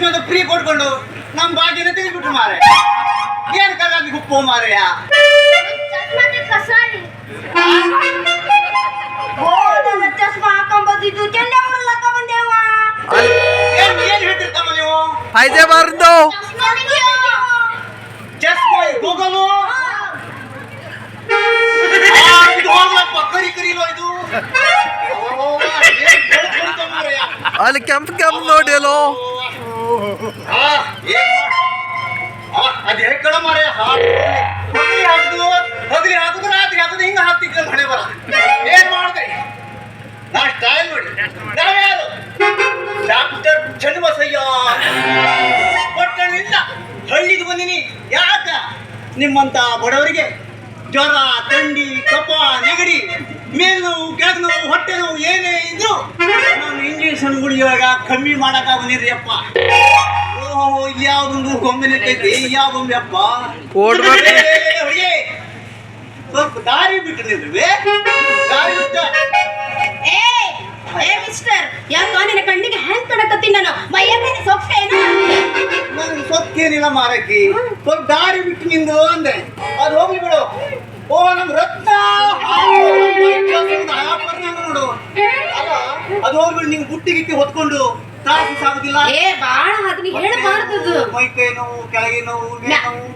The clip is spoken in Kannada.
ಚಶ್ಮೆದ ಫ್ರೀ ಕೊಟ್ಕೊಂಡು ನಮ್ ಬಾಗಿನ ತೆಗೆದ್ಬಿಟ್ರು ಮಾರೆ. ಏನ್ ಕಾಗಾಗಿ ಉಪ್ಪು ಮಾರೆಯ? ನನ್ನ ಚಸ್ಮಾ ಗೂಗಲು. ಅಲ್ಲಿ ಕೆಂಪ್ ಕೆಂಪ್ ನೋಡಿ ಅದ್ ಹೇಳ್ಕೊಳ ಮಾರಾಯ ಹಾಡು ಹಗಲಿ ಹಾಕುದು ಹಗಲಿ ಹಾಕುದು ರಾತ್ರಿ ಹಾಕುದು ಹಿಂಗ ಹಾಕ್ತಿದ್ದ ಮಳೆ ಬರ. ಏನ್ ಮಾಡ್ದೆ? ನಾ ಸ್ಟೈಲ್ ನೋಡಿ. ನಾವ್ಯಾರು ಡಾಕ್ಟರ್ ಚನ್ನಬಸಯ್ಯ ಪಟ್ಟಣಿಂದ ಹಳ್ಳಿಗೆ ಬಂದಿನಿ. ಯಾಕ? ನಿಮ್ಮಂತ ಬಡವರಿಗೆ ಜ್ವರ ತಂಡಿ ಕಫ, ನೆಗಡಿ ಮೇಲ್ ನೋವು ನಾನು ಇವಾಗ ಕಮ್ಮಿ ಮಾಡಕ ಬಂದಿದ್ರಿ ಅಪ್ಪ. ಓಹೋ ಇಲ್ಯಾವ್ದೊಂದು ಗೊಂಬೆ ನಿಂತೈತಿ ಯಾವ ಗೊಂಬೆ ಅಪ್ಪ ಸ್ವಲ್ಪ ದಾರಿ ಬಿಟ್ಟು ನಿಲ್ರಿ ದಾರಿ ಬಿಟ್ಟು. ಏ ಮಿಸ್ಟರ್ ಯಾಕೋ ನಿನ್ನ ಕಣ್ಣಿಗೆ ಹ್ಯಾಂಗ್ ಕಾಣಕತ್ತೀನಿ ನಾನು? ಮೈಯ ಮೇಲೆ ಸೊಪ್ಪೇನು ನಂಗೆ ಸೊಕ್ಕೇನಿಲ್ಲ ಮಾರಕ್ಕಿ ಸ್ವಲ್ಪ ದಾರಿ ಬಿಟ್ಟು ನಿಂದು ಅಂದೆ ಅದು ಹೋಗ್ಲಿ ಬಿಡು. ಓ ನಮ್ ಅದು ನೀವು ನಿಂಗೆ ಬುಟ್ಟಿ ಗಿಟ್ಟಿ ಹೊತ್ಕೊಂಡು. ತ್ರಾಸು ಸಾಗುದಿಲ್ಲ. ಏ ಬಾಳ ಅದನ್ನ ಹೇಳ್ಬಾರ್ದು ಮೈ ಕೈ ನೋವು ಕೆಳಗೆ ನೋವು ಮೇಲೆ ನೋವು.